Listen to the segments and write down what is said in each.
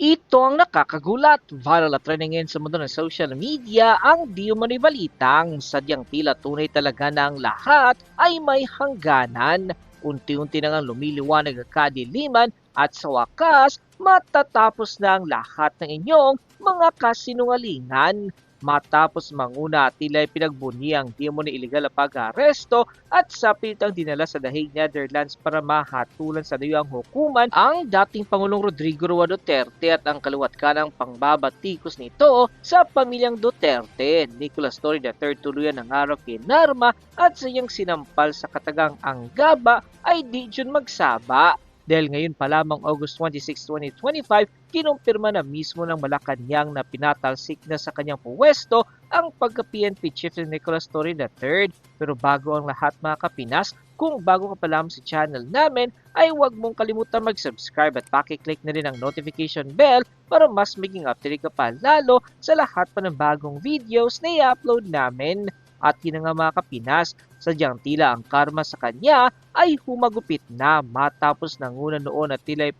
Ito ang nakakagulat. Viral at trending ngayon sa mundo ng social media ang di umano'y balitang sadyang tila tunay talaga na ang lahat ay may hangganan. Unti-unti na nga lumiliwanag ang kadiliman at sa wakas matatapos na ang lahat ng inyong mga kasinungalingan. Matapos manguna tila pinagbunyi ang di mo ni iligal na pag-aresto at sa pilitang dinala sa Dahig, Netherlands para mahatulan sa dayuang hukuman ang dating Pangulong Rodrigo Roa Duterte at ang kaluwat ka ng pangbabatikos nito sa pamilyang Duterte. Nicolas Torre III tuluyan ng araw kay Narma at sa iyang sinampal sa katagang Anggaba ay di dyan magsaba. Dahil ngayon pa lamang August 26, 2025, kinumpirma na mismo ng Malacanang na pinatalsik na sa kanyang puwesto ang pagka-PNP Chief ni Nicolas Torre III. Pero bago ang lahat mga kapinas, kung bago ka pa lamang sa channel namin, ay huwag mong kalimutan mag-subscribe at pakiclick na rin ang notification bell para mas maging update ka pa lalo sa lahat pa ng bagong videos na i-upload namin. At yun nga mga kapinas, sadyang tila ang karma sa kanya ay humagupit na matapos nanguna noon at tila ay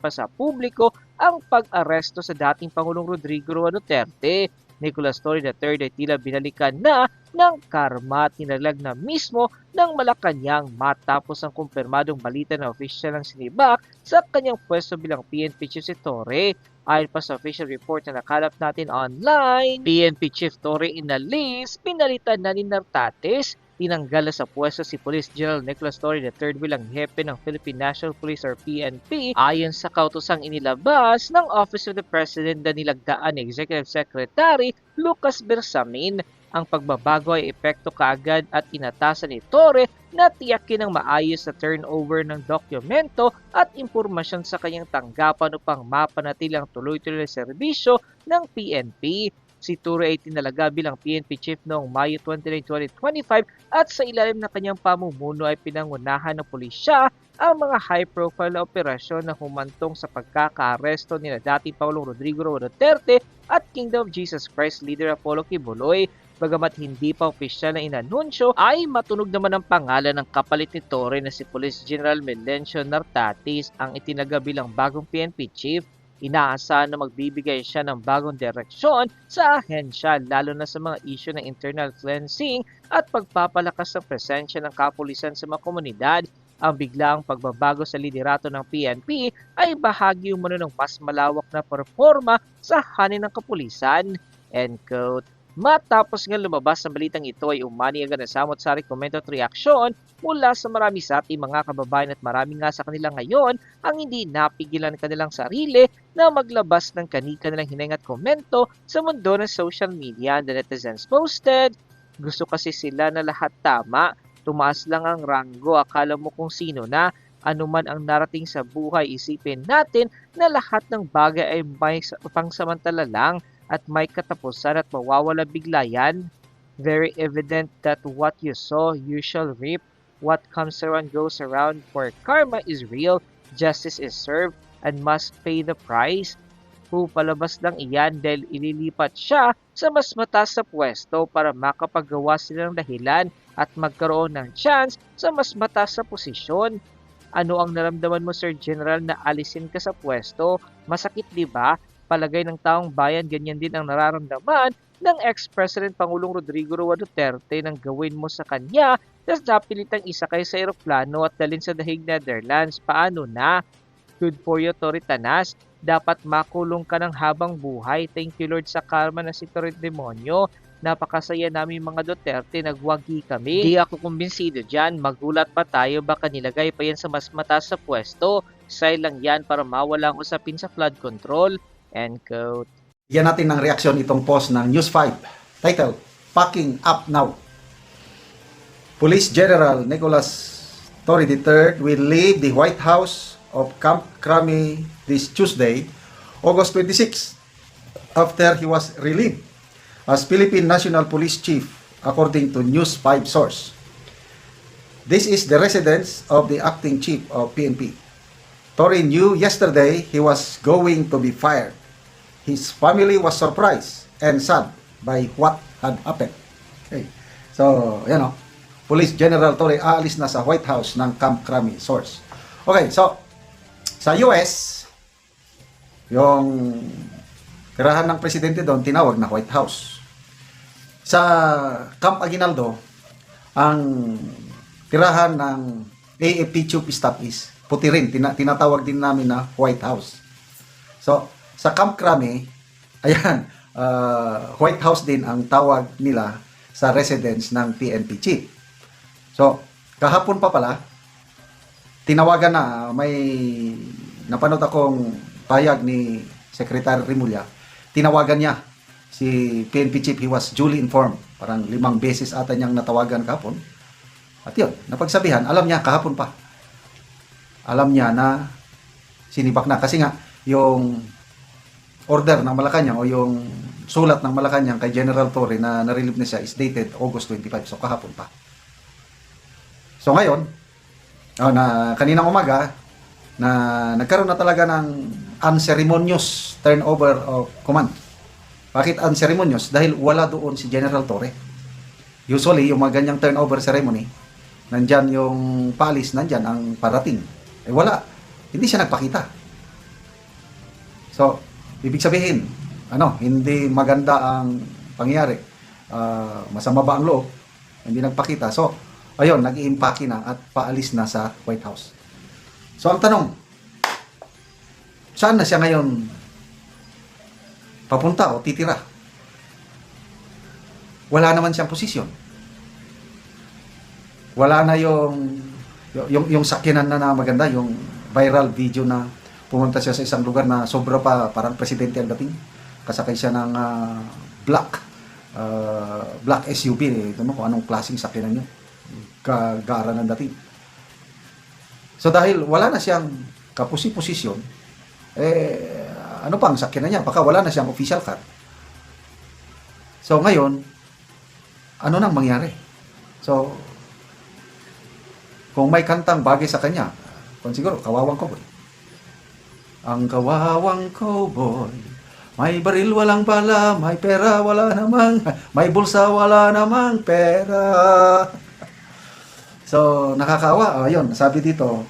pa sa publiko ang pag-aresto sa dating Pangulong Rodrigo Duterte. Nicolas Torre III ay tila binalikan na ng karma tinalag na mismo ng Malacanang matapos ang kumpirmadong balita na opisyal ng sinibak sa kanyang pwesto bilang PNP chief si Torre. Ayon pa sa official report na nakalap natin online, PNP Chief Torre inalis, pinalitan na ni Nartates tinanggal na sa pwesto si Police General Nicholas Torre III bilang hepe ng Philippine National Police or PNP ayon sa kautosang inilabas ng Office of the President na nilagdaan ni Executive Secretary Lucas Bersamin. Ang pagbabago ay epekto kaagad at inatasan ni Torre na tiyakin ng maayos sa turnover ng dokumento at impormasyon sa kanyang tanggapan upang mapanatili ang tuloy-tuloy na serbisyo ng PNP. Si Ture ay tinalaga bilang PNP chief noong Mayo 29, 2025 at sa ilalim ng kanyang pamumuno ay pinangunahan ng pulisya ang mga high-profile na operasyon na humantong sa pagkakaaresto ni na dating Pangulong Rodrigo Duterte at Kingdom of Jesus Christ leader Apollo Kibuloy. Bagamat hindi pa opisyal na inanunsyo, ay matunog naman ang pangalan ng kapalit ni Torre na si Police General Melencio Nartatis ang itinaga bilang bagong PNP chief Inaasahan na magbibigay siya ng bagong direksyon sa ahensya lalo na sa mga issue ng internal cleansing at pagpapalakas ng presensya ng kapulisan sa mga komunidad. Ang biglang pagbabago sa liderato ng PNP ay bahagi umano ng mas malawak na performa sa hanin ng kapulisan. End quote. Matapos nga lumabas ang balitang ito ay umani agad ang samot-sari comment at reaksyon mula sa marami sa ating mga kababayan at marami nga sa kanila ngayon ang hindi napigilan kanilang sarili na maglabas ng kanika nilang hineng at komento sa mundo ng social media. The netizens posted, gusto kasi sila na lahat tama, tumaas lang ang ranggo, akala mo kung sino na, anuman ang narating sa buhay, isipin natin na lahat ng bagay ay may pangsamantala lang at may katapusan at mawawala bigla yan. Very evident that what you saw, you shall reap. What comes around goes around, for karma is real, justice is served, and must pay the price. Pupalabas lang iyan dahil ililipat siya sa mas mataas sa pwesto para makapagawa sila ng dahilan at magkaroon ng chance sa mas mataas sa posisyon. Ano ang naramdaman mo Sir General na alisin ka sa pwesto? Masakit di ba? Palagay ng taong bayan ganyan din ang nararamdaman ng ex-President Pangulong Rodrigo Roa Duterte nang gawin mo sa kanya tapos napilitang isa kayo sa eroplano at dalhin sa Dahig Netherlands. Paano na? Good for you, Tori Tanas. Dapat makulong ka ng habang buhay. Thank you Lord sa karma na si Tori Demonyo. Napakasaya namin mga Duterte, nagwagi kami. Di ako kumbinsido dyan, magulat pa tayo, baka nilagay pa yan sa mas mataas sa pwesto. Say lang yan para mawala ang usapin sa flood control. End quote. Bigyan natin ng reaksyon itong post ng News 5. Title, Packing Up Now. Police General Nicholas Torre III will leave the White House of Camp Crame this Tuesday, August 26, after he was relieved as Philippine National Police Chief, according to News 5 source. This is the residence of the acting chief of PNP. Torre knew yesterday he was going to be fired. His family was surprised and sad by what had happened. Okay. So, yan o. Police General Torre aalis na sa White House ng Camp Crame source. Okay, so sa US Yung tirahan ng presidente doon, tinawag na White House. Sa Camp Aguinaldo, ang tirahan ng AFP Chief Staff is puti rin, tina- tinatawag din namin na White House. So, sa Camp Crame, ayan, ah, White House din ang tawag nila sa residence ng PNP chief. So, kahapon pa pala, tinawagan na, may napanood akong payag ni Secretary Rimulya, tinawagan niya si PNP chief, he was duly informed. Parang limang beses ata niyang natawagan kahapon. At yun, napagsabihan, alam niya kahapon pa. Alam niya na sinibak na. Kasi nga, yung order ng Malacanang o yung sulat ng Malacanang kay General Torre na narelieve na siya is dated August 25. So kahapon pa. So ngayon, oh, na kaninang umaga na nagkaroon na talaga ng unceremonious turnover of command. Bakit unceremonious? Dahil wala doon si General Torre. Usually, yung mga ganyang turnover ceremony, nandyan yung palis, nandyan ang parating. Eh wala. Hindi siya nagpakita. So, ibig sabihin, ano, hindi maganda ang pangyari. Ah, masama ba ang loob? Hindi nagpakita. So, ayun, nag-iimpake na at paalis na sa White House. So, ang tanong, saan na siya ngayon papunta o titira? Wala naman siyang posisyon. Wala na yung yung, yung sakyanan na, na maganda, yung viral video na pumunta siya sa isang lugar na sobra pa parang presidente ang dating. Kasakay siya ng ah, black ah, black SUV. Eh. Ito mo kung anong klaseng sakyanan yun. Kagara ng dating. So dahil wala na siyang kapusi-posisyon, eh, ano pang sakyanan niya? Baka wala na siyang official car. So ngayon, ano nang mangyari? So, kung may kantang bagay sa kanya, kung siguro, kawawang cowboy. Ang kawawang cowboy, may baril walang bala, may pera wala namang, may bulsa wala namang pera. So, nakakawa. Oh, yun, sabi dito,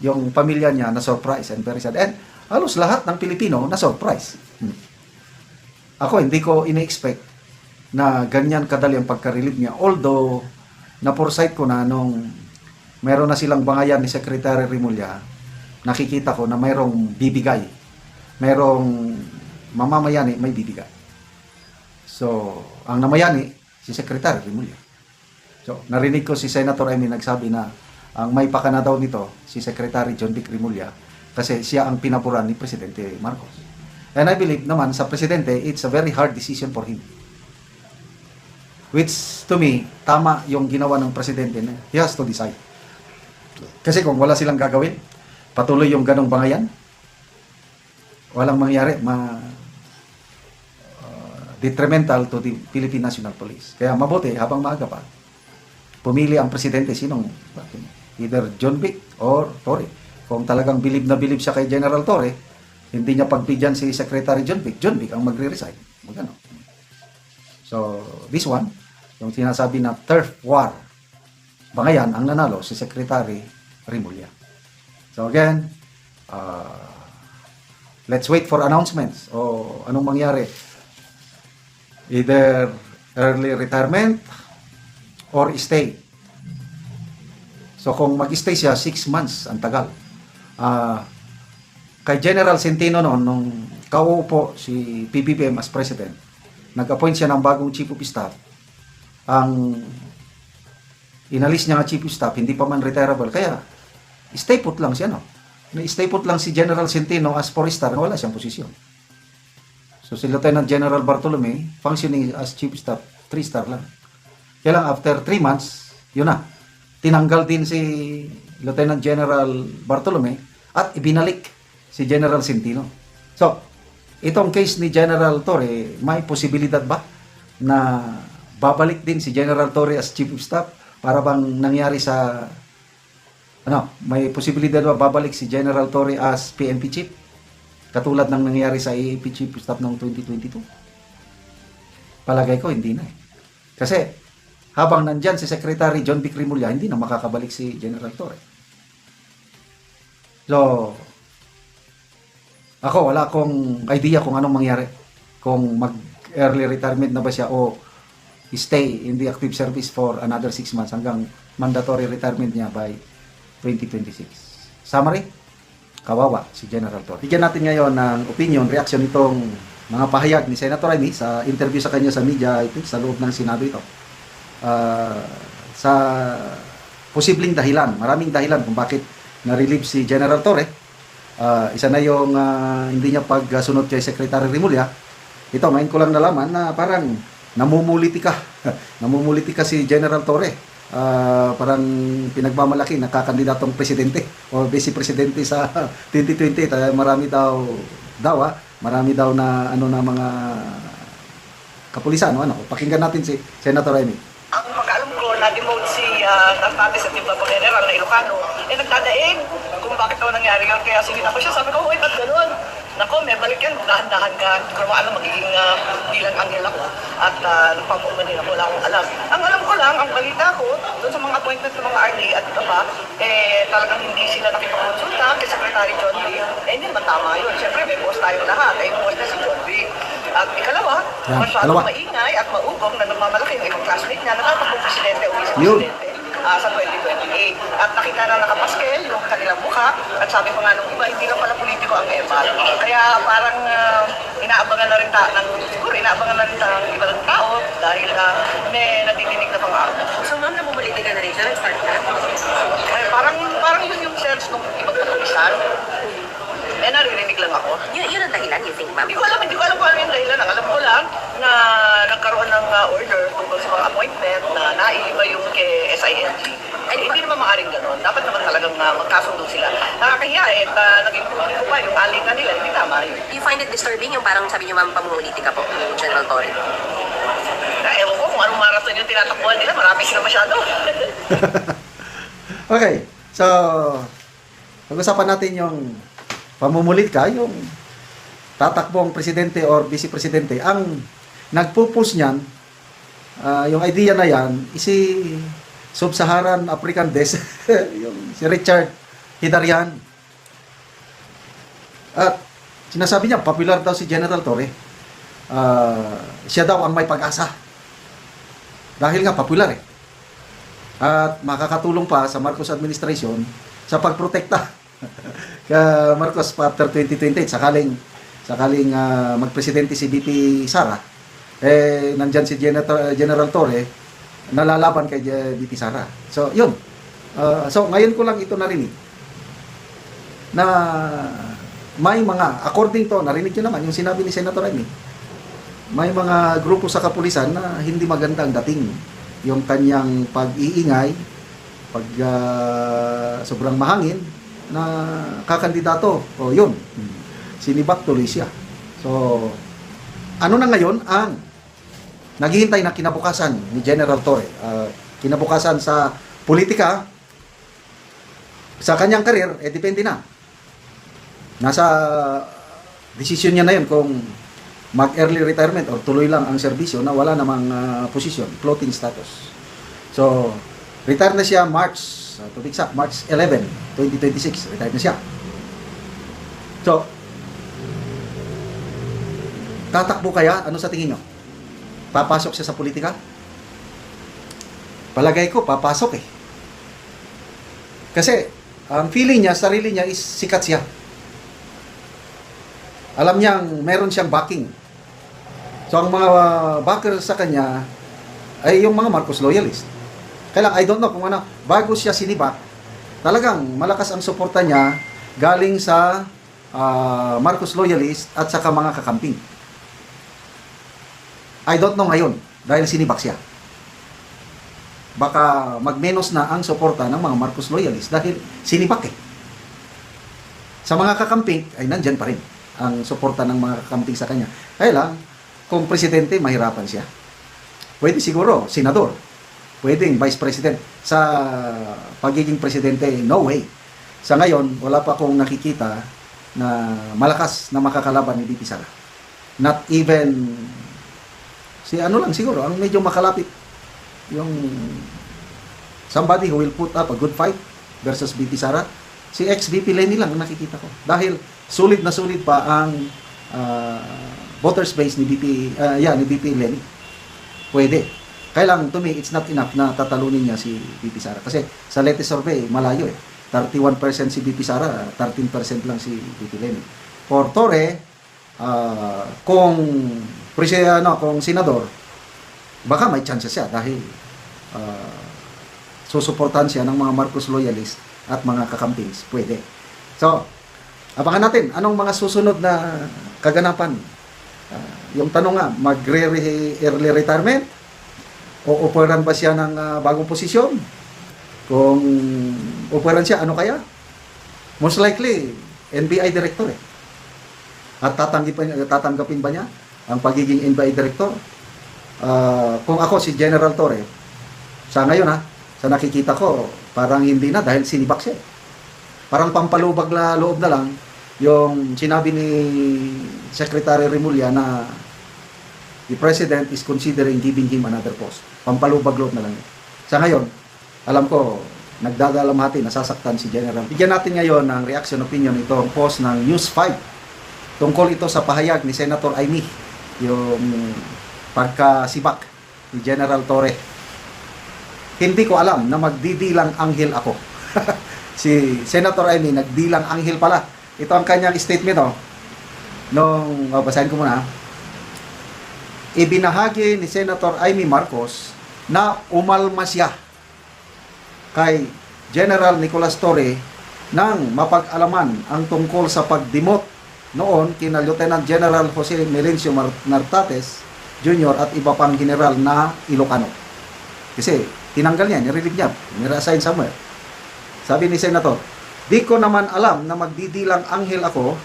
yung pamilya niya na surprise and very sad. And halos lahat ng Pilipino na surprise. Hmm. Ako, hindi ko ini-expect na ganyan kadali ang pagka-relieve niya. Although, na-foresight ko na nung meron na silang bangayan ni Secretary Rimulya, nakikita ko na mayroong bibigay. Mayroong mamamayani, may bibigay. So, ang namayani, si Secretary Rimulya. So, narinig ko si Senator Amy nagsabi na ang may pakana daw nito, si Secretary John Vic Rimulya, kasi siya ang pinapuran ni Presidente Marcos. And I believe naman sa Presidente, it's a very hard decision for him. Which to me, tama yung ginawa ng Presidente na he has to decide. Kasi kung wala silang gagawin, patuloy yung ganong bangayan, walang mangyari, ma uh, detrimental to the Philippine National Police. Kaya mabuti, habang maaga pa, pumili ang presidente sinong either John Vic or Torre. Kung talagang bilib na bilib siya kay General Torre, hindi niya pagbigyan si Secretary John Vic. John Vic ang magre-resign. Magano. So, this one, yung sinasabi na turf war, bangayan, ang nanalo si Secretary Rimulya. So again, uh, let's wait for announcements o anong mangyari. Either early retirement or stay. So kung mag-stay siya, 6 months, ang tagal. Ah, kay General Centino noon, nung kauupo si PBBM as president, nag-appoint siya ng bagong chief of staff. Ang inalis niya nga chief of staff, hindi pa man retirable. Kaya, stay put lang siya, no? Na-stay put lang si General Centino as four star, na wala siyang posisyon. So si Lieutenant General Bartolome, functioning as chief staff, 3 star lang. Kaya lang, after 3 months, yun na. Tinanggal din si Lieutenant General Bartolome at ibinalik si General Centino. So, itong case ni General Torre, may posibilidad ba na babalik din si General Torre as Chief of Staff para bang nangyari sa ano, may posibilidad ba babalik si General Torre as PNP Chief? Katulad ng nangyari sa AAP Chief Staff noong 2022? Palagay ko, hindi na eh. Kasi, habang nandyan si Secretary John Rimulya, hindi na makakabalik si General Torre. So, Ako, wala akong idea kung anong mangyari. Kung mag-early retirement na ba siya o stay in the active service for another 6 months hanggang mandatory retirement niya by 2026. Summary, kawawa si General Torre. Bigyan natin ngayon ng opinion, reaction itong mga pahayag ni Senator Amy sa interview sa kanya sa media, I think sa loob ng Senado ito. Ah, sa posibleng dahilan, maraming dahilan kung bakit na-relieve si General Torre. Ah, isa na yung ah, hindi niya pagsunod kay Secretary Rimulya. Ito, ngayon ko lang nalaman na parang namumuliti ka. namumuliti ka si General Torre. Ah, parang pinagmamalaki nakakandidatong presidente o vice presidente sa 2020 Kaya marami daw daw ah, marami daw na ano na mga kapulisan no? ano pakinggan natin si Senator Amy ang pagkaalam ko, na-demote si uh, Tartates at yung na Ilocano, eh nagdadaig kung bakit daw nangyari yun. Kaya sinita ko siya, sabi ko, uy, ba't ganun? Nako, may balik yan, dahan-dahan ka. Hindi ko naman alam, magiging uh, bilang anghel ako. At uh, nagpapumanin ako, wala akong alam. Ang alam ko lang, ang balita ko, doon sa mga appointment ng mga RD at iba pa, eh talagang hindi sila nakipag-consulta kay Secretary John B. Eh hindi naman tama yun. Siyempre, may boss tayo lahat. Eh, boss na si John B. At ikalawa, Yan, masyadong maingay at maugong na nagmamalaki yung ibang classmate niya, natatakbo presidente o vice Ah, sa 2028. At nakita na nakapaskel yung kanilang mukha at sabi pa nga nung iba, hindi lang pala politiko ang EMAL. Kaya parang ah, inaabangan na rin ta ng, siguro inaabangan na rin ta ng ibang tao dahil ah, may nadidinig na pangako. So ma'am, namumuliti ka na rin siya, nag-start na? Eh, parang, parang yun yung sense nung ibang kapulisan. Eh, naririnig lang ako. Yun, yun ang dahilan, you think ma'am? Hindi ko alam, hindi ko alam kung ano yung dahilan. Ang alam ko lang na nagkaroon ng uh, order tungkol sa mga appointment na naiiba yung kay SING. Ay, hindi naman maaaring ganun. Dapat naman talagang uh, magkasundo sila. Nakakahiya eh, at uh, naging ko pa yung alitan nila. Hindi tama yun. You find it disturbing yung parang sabi niyo ma'am, pamumuliti ka po ni General Torre? Na, ewan ko kung anong marathon yung tinatakbuhan nila. Marami sila masyado. Okay, so pag-usapan natin yung pamumulit ka, yung tatakbong presidente or vice presidente. Ang nagpupus niyan, ah, yung idea na yan, isi Sub-Saharan African Des, yung si Richard Hidarian. At sinasabi niya, popular daw si General Torre. Ah, siya daw ang may pag-asa. Dahil nga popular eh at makakatulong pa sa Marcos administration sa pagprotekta ka Marcos pa after 2028 sakaling sakaling ah, magpresidente si BP Sara eh nandyan si General, General Torre nalalaban kay eh, BP Sara. So yun. Ah, so ngayon ko lang ito narinig na may mga according to narinig nyo naman yung sinabi ni Senator Amy may mga grupo sa kapulisan na hindi maganda ang dating. Yung kanyang pag-iingay, pag ah, sobrang mahangin na kakandidato. O yun, sinibak tuloy siya. So, ano na ngayon ang naghihintay na kinabukasan ni General Torre? Ah, kinabukasan sa politika, sa kanyang karir, eh depende na. Nasa desisyon niya na yun kung mag-early retirement or tuloy lang ang serbisyo na wala namang ah, posisyon, floating status. So, retire na siya March, uh, to be exact, March 11, 2026. Retire na siya. So, tatakbo kaya? Ano sa tingin nyo? Papasok siya sa politika? Palagay ko, papasok eh. Kasi, ang feeling niya, sarili niya is sikat siya alam niyang meron siyang backing. So ang mga backer sa kanya ay yung mga Marcos loyalist. Kaya I don't know kung ano, bago siya sinibak, talagang malakas ang suporta niya galing sa ah, Marcos loyalist at saka mga kakamping. I don't know ngayon dahil sinibak siya. Baka magmenos na ang suporta ng mga Marcos loyalist dahil sinibak eh. Sa mga kakamping ay nandyan pa rin ang suporta ng mga kakamping sa kanya. Kaya lang, kung presidente, mahirapan siya. Pwede siguro, senador. Pwedeng vice president. Sa pagiging presidente, no way. Sa ngayon, wala pa akong nakikita na malakas na makakalaban ni BP Sara. Not even si ano lang siguro, ang medyo makalapit yung somebody who will put up a good fight versus BP Sara, si ex-VP Lenny lang ang nakikita ko. Dahil sulit na sulit pa ang ah, voters base ni BP, ah, yeah, ni BP Lenny. Pwede. Kaya lang, to me, it's not enough na tatalunin niya si BP Sara. Kasi sa latest survey, malayo eh. 31% si BP Sara, 13% lang si BP Lenny. For Torre, ah, kung presi- ano, kung senador, baka may chance siya dahil ah, susuportahan siya ng mga Marcos loyalists at mga kakampings. Pwede. So, abangan natin anong mga susunod na kaganapan. Ah, yung tanong nga, magre-early retirement? O operan ba siya ng ah, bagong posisyon? Kung operan siya, ano kaya? Most likely, NBI director eh. At tatanggapin, tatanggapin ba niya ang pagiging NBI director? Ah, kung ako si General Torre, sa ngayon ha, sa nakikita ko, parang hindi na dahil sinibak siya. eh. Parang pampalubag na loob na lang yung sinabi ni Secretary Remulla na the President is considering giving him another post. Pampalubag loob na lang. Sa ngayon, alam ko, nagdadalamhati, nasasaktan si General. Bigyan natin ngayon ng reaction opinion itong post ng News 5. Tungkol ito sa pahayag ni Senator Aimee, yung pagkasibak ni General Torre. Hindi ko alam na magdidilang anghel ako. si Senator Aimee, nagdilang anghel pala. Ito ang kanyang statement, oh. Nung, oh, basahin ko muna, ah. Ibinahagi ni Senator Aimee Marcos na umalma siya kay General Nicolas Torre nang mapag-alaman ang tungkol sa pagdimot noon kina Lieutenant General Jose Melencio Nartates Jr. at iba pang general na Ilocano. Kasi tinanggal niya, nirelieve niya, nire-assign somewhere. Sabi ni Senator, di ko naman alam na magdidilang anghel ako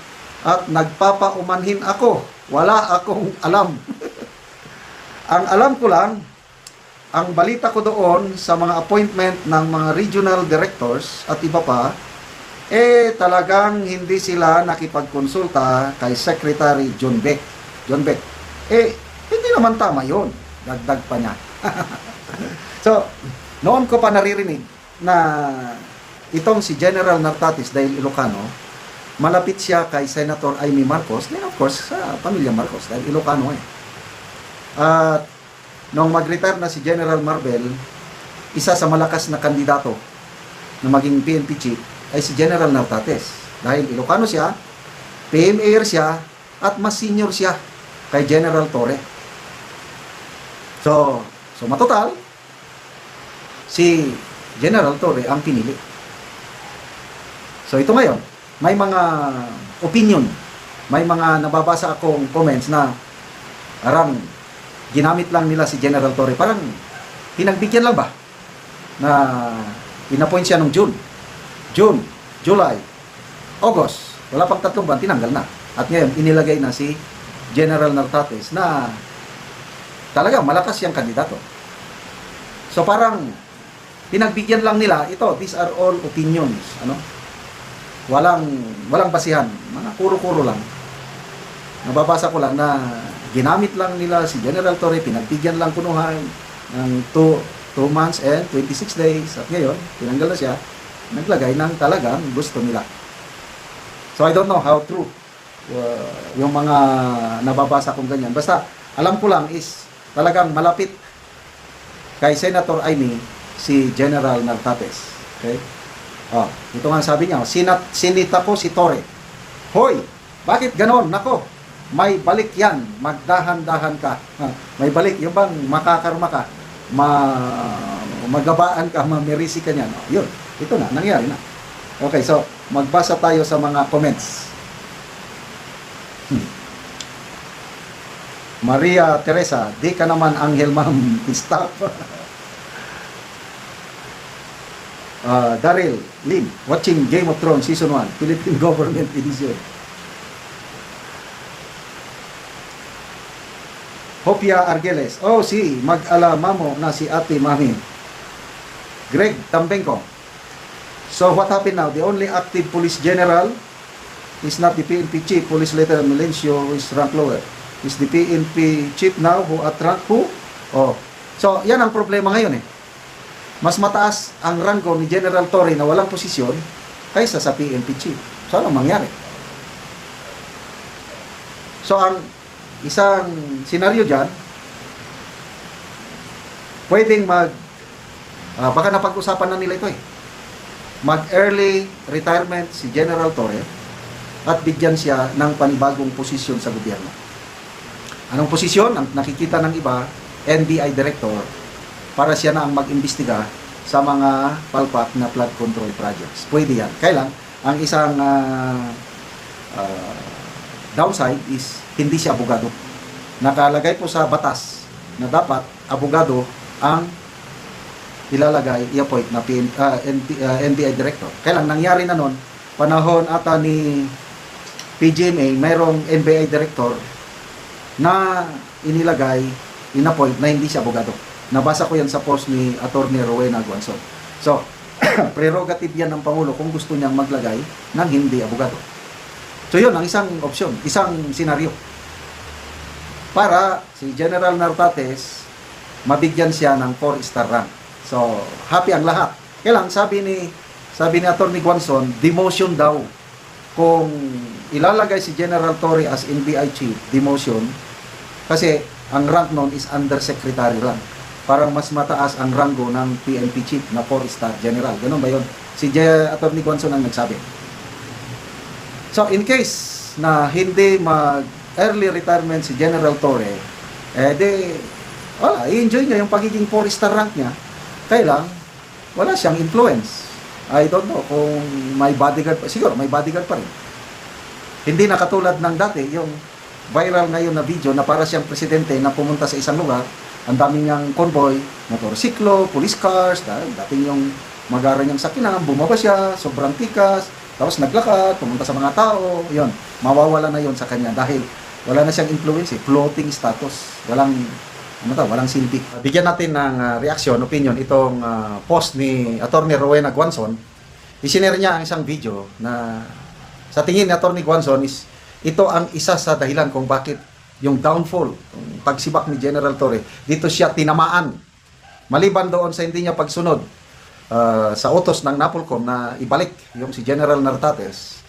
at nagpapaumanhin ako. Wala akong alam. ang alam ko lang, ang balita ko doon sa mga appointment ng mga regional directors at iba pa, eh talagang hindi sila nakipagkonsulta kay Secretary John Beck. John Beck. Eh, hindi naman tama yon Dagdag pa niya. so, noon ko pa naririnig na itong si General Nartatis dahil Ilocano, malapit siya kay Senator Amy Marcos, then of course sa pamilya Marcos dahil Ilocano eh. At nung mag-retire na si General Marbel, isa sa malakas na kandidato na maging PNP chief ay si General Nartates. Dahil Ilocano siya, PMAR siya, at mas senior siya kay General Torre. So, so matotal, si General Torre ang pinili. So ito ngayon, may mga opinion, may mga nababasa akong comments na parang ginamit lang nila si General Torre. Parang pinagbigyan lang ba na inapoint siya nung June. June, July, August. Wala pang tatlong buwan, tinanggal na. At ngayon, inilagay na si General Nartates na talaga malakas siyang kandidato. So parang pinagbigyan lang nila, ito, these are all opinions. Ano? Walang, walang basihan. Mga kuro-kuro lang. Nababasa ko lang na ginamit lang nila si General Torre, pinagbigyan lang punuhan ng 2 2 months and 26 days. At ngayon, tinanggal na siya, naglagay ng talagang gusto nila. So I don't know how true uh, yung mga nababasa kong ganyan. Basta, alam ko lang is talagang malapit kay Senator Aimee si General Nartates. Okay? Oh, ito nga sabi niya, sinat, sinita ko si Torre. Hoy, bakit ganon? Nako, may balik yan. Magdahan-dahan ka. May balik. Yung bang makakarma ka, ma, magabaan ka, mamirisi ka niyan. Oh, yun, ito na, nangyari na. Okay, so, magbasa tayo sa mga comments. Hmm. Maria Teresa, di ka naman anghel ma'am. Stop. Uh, Daryl Lim, watching Game of Thrones Season 1, Philippine Government Edition. Hopia Argeles, oh si, mag-alama mo na si ate mami. Greg Tambenko. So what happened now? The only active police general is not the PNP chief, Police Lieutenant Melencio is rank lower. Is the PNP chief now who at rank who? Oh. So yan ang problema ngayon eh mas mataas ang ranggo ni General Torre na walang posisyon kaysa sa PNP chief. So, anong mangyari? So ang isang senaryo diyan pwedeng mag ah, baka napag-usapan na nila ito eh. Mag early retirement si General Torre at bigyan siya ng panibagong posisyon sa gobyerno. Anong posisyon? Ang nakikita ng iba, NBI Director, para siya na ang mag-imbestiga sa mga palpak na flood control projects. Pwede yan. Kailan? Ang isang ah, ah, downside is hindi siya abogado. Nakalagay po sa batas na dapat abogado ang ilalagay, i-appoint na PN, ah, NB- ah, NBI Director. Kailan? Nangyari na nun, panahon ata ni PGMA, mayroong NBI Director na inilagay, inappoint na hindi siya abogado. Nabasa ko yan sa post ni Attorney Rowena Guanzon. So, prerogative yan ng Pangulo kung gusto niyang maglagay ng hindi abogado. So yun, ang isang opsyon, isang senaryo. Para si General Nartates, mabigyan siya ng 4-star rank. So, happy ang lahat. Kailang sabi ni sabi ni Attorney Guanzon, demotion daw. Kung ilalagay si General Torre as NBI chief, demotion, kasi ang rank nun is undersecretary rank. Parang mas mataas ang rango ng PNP chief na 4-star general. Ganun ba yun? Si J. Attorney Guanzon ang nagsabi. So, in case na hindi mag early retirement si General Torre, eh di, wala, i-enjoy niya yung pagiging 4-star rank niya. Kaya lang, wala siyang influence. I don't know kung may bodyguard pa. Siguro, may bodyguard pa rin. Hindi na katulad ng dati, yung viral ngayon na video na para siyang presidente na pumunta sa isang lugar, ang daming niyang convoy, motorsiklo, police cars, dahil dating yung magara niyang sakinan, bumaba siya, sobrang tikas, tapos naglakad, pumunta sa mga tao, yon mawawala na yon sa kanya dahil wala na siyang influence, eh, floating status, walang ano to, walang silbi. Bigyan natin ng ah, reaksyon, opinion itong ah, post ni Attorney Rowena Guanzon. Isinare niya ang isang video na sa tingin ni Attorney Guanzon is ito ang isa sa dahilan kung bakit yung downfall, yung pagsibak ni General Torre, dito siya tinamaan. Maliban doon sa hindi niya pagsunod ah, sa utos ng Napolcom na ibalik yung si General Nartates.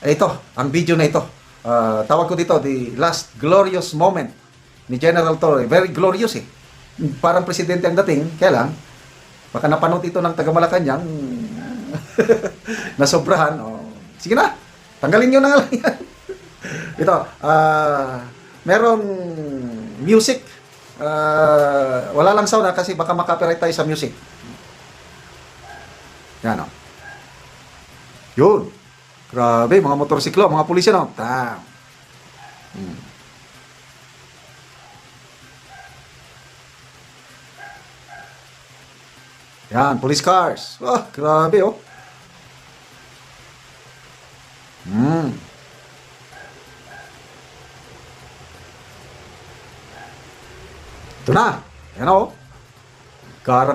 Eh, ito, ang video na ito. Ah, tawag ko dito, the last glorious moment ni General Torre. Very glorious eh. Parang presidente ang dating, kaya lang, baka napanood ito ng taga Malacanang, nasobrahan. Oh. Sige na, tanggalin nyo na lang yan. ito, ah, merong music. Ah, wala lang sound ha, kasi baka makapiright tayo sa music. Yan o. Yun. Grabe, mga motorsiklo, mga pulis yan o. Tam. Hmm. Yan, police cars. Wah, grabe oh. Hmm. Ito na. Yan oh.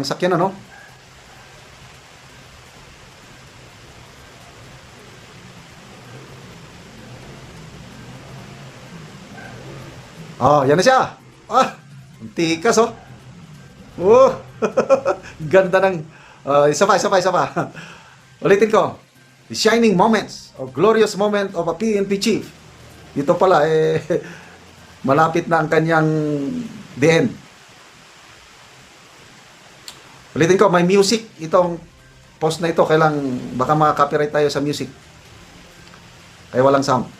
Sakyan ano. Oh, yan na siya. Ah, tikas oh. Oh, ganda ng uh, isa pa, isa pa, isa pa. Ulitin ko. The shining moments or glorious moment of a PNP chief. Ito pala, eh, malapit na ang kanyang the end. Ulitin ko, may music itong post na ito. Kailang baka makaka-copyright tayo sa music. Kaya walang sound.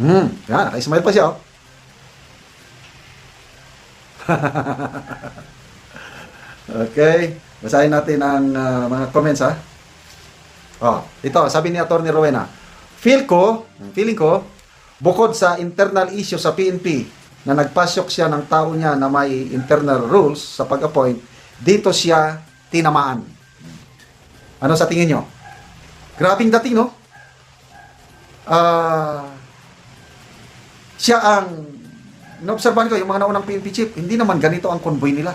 Hmm, yan, naka-smile pa siya, oh. okay, basahin natin ang ah, mga comments, ha. Oh, ito, sabi ni Atty. Rowena, feel ko, feeling ko, bukod sa internal issue sa PNP, na nagpasyok siya ng tao niya na may internal rules sa pag-appoint, dito siya tinamaan. Ano sa tingin nyo? Grabing dating, no? Ah siya ang naobserbahan ko yung mga naunang PNP chief, hindi naman ganito ang convoy nila.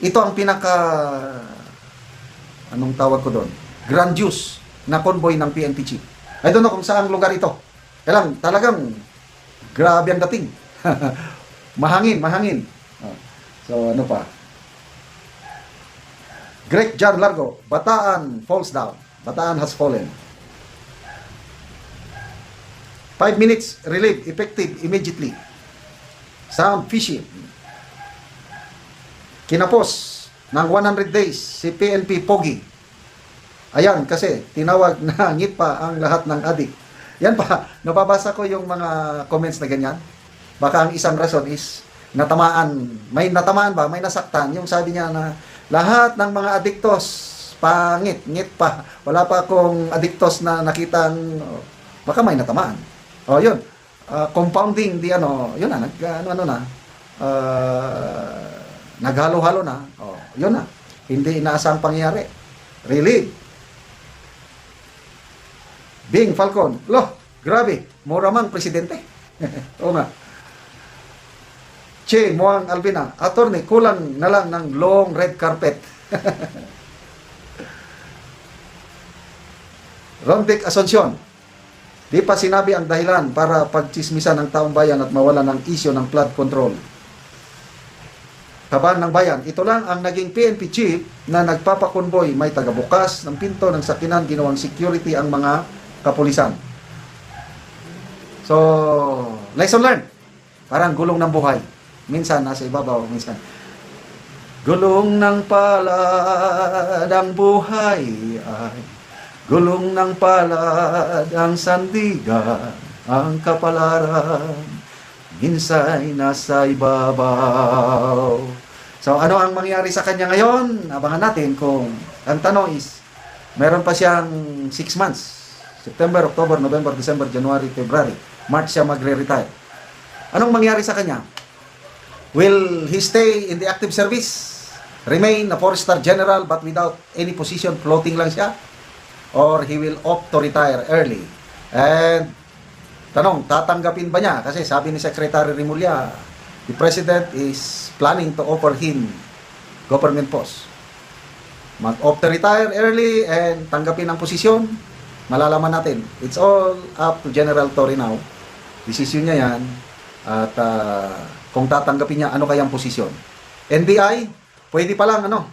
Ito ang pinaka anong tawag ko doon? Grandiose na convoy ng PNP chief. I don't know kung saan lugar ito. Kaya lang, talagang grabe ang dating. mahangin, mahangin. Oh, So, ano pa? Greg Jan Largo, Bataan falls down. Bataan has fallen. Five minutes relief, effective immediately. Sound fishy. Kinapos ng 100 days si PNP Pogi. Ayan, kasi tinawag na ngit pa ang lahat ng adik. Yan pa, nababasa ko yung mga comments na ganyan. Baka ang isang rason is natamaan, may natamaan ba, may nasaktan. Yung sabi niya na lahat ng mga adiktos, pangit, ngit pa. Wala pa akong adiktos na nakitang, baka may natamaan. O, yun. Ah, compounding di ano, yun na, nag, ano, ano na, ah, naghalo-halo na. O, yun na. Hindi inaasang pangyayari. Really? Bing Falcon. Loh, grabe. Mura mang presidente. Oo nga. Che Muang Albina. Attorney, kulang na lang ng long red carpet. Rondic Asuncion. Di pa sinabi ang dahilan para pagchismisan ng taong bayan at mawala ng isyo ng flood control. Kaban ng bayan, ito lang ang naging PNP chief na nagpapakonboy may tagabukas ng pinto ng sakinan ginawang security ang mga kapulisan. So, lesson learned. Parang gulong ng buhay. Minsan nasa ibabaw, minsan. Gulong ng palad ang buhay ay Gulong ng palad ang sandigan, ang kapalaran, minsay nasa ibabaw. So ano ang mangyari sa kanya ngayon? Abangan natin kung ang tanong is, meron pa siyang 6 months. September, October, November, December, January, February. March siya magre-retire. Anong mangyari sa kanya? Will he stay in the active service? Remain a four-star general but without any position, floating lang siya? Or he will opt to retire early. And tanong, tatanggapin ba niya? Kasi sabi ni Secretary Rimulya, the President is planning to offer him government post. Mag-opt to retire early and tanggapin ang posisyon, malalaman natin. It's all up to General Torre now. Desisyon niya yan. At ah, kung tatanggapin niya, ano kayang posisyon. NBI, pwede pa lang, ano,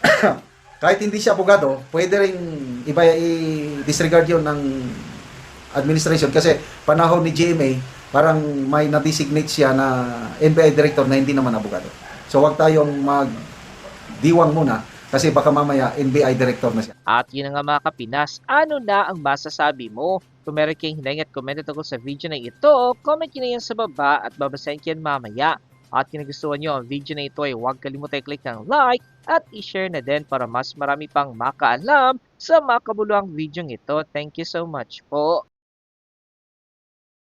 kahit hindi siya abogado, pwede rin iba i-disregard yun ng administration kasi panahon ni GMA, parang may na-designate siya na NBI director na hindi naman abogado. So wag tayong mag diwang muna kasi baka mamaya NBI director na siya. At yun nga mga kapinas, ano na ang masasabi mo? Kung meron kayong hinang at comment tungkol sa video na ito, comment nyo na yan sa baba at babasahin ko mamaya. At kung nagustuhan nyo ang video na ito ay huwag kalimutan i-click ng like at i-share na din para mas marami pang makaalam sa makabuluhang video ito. Thank you so much po.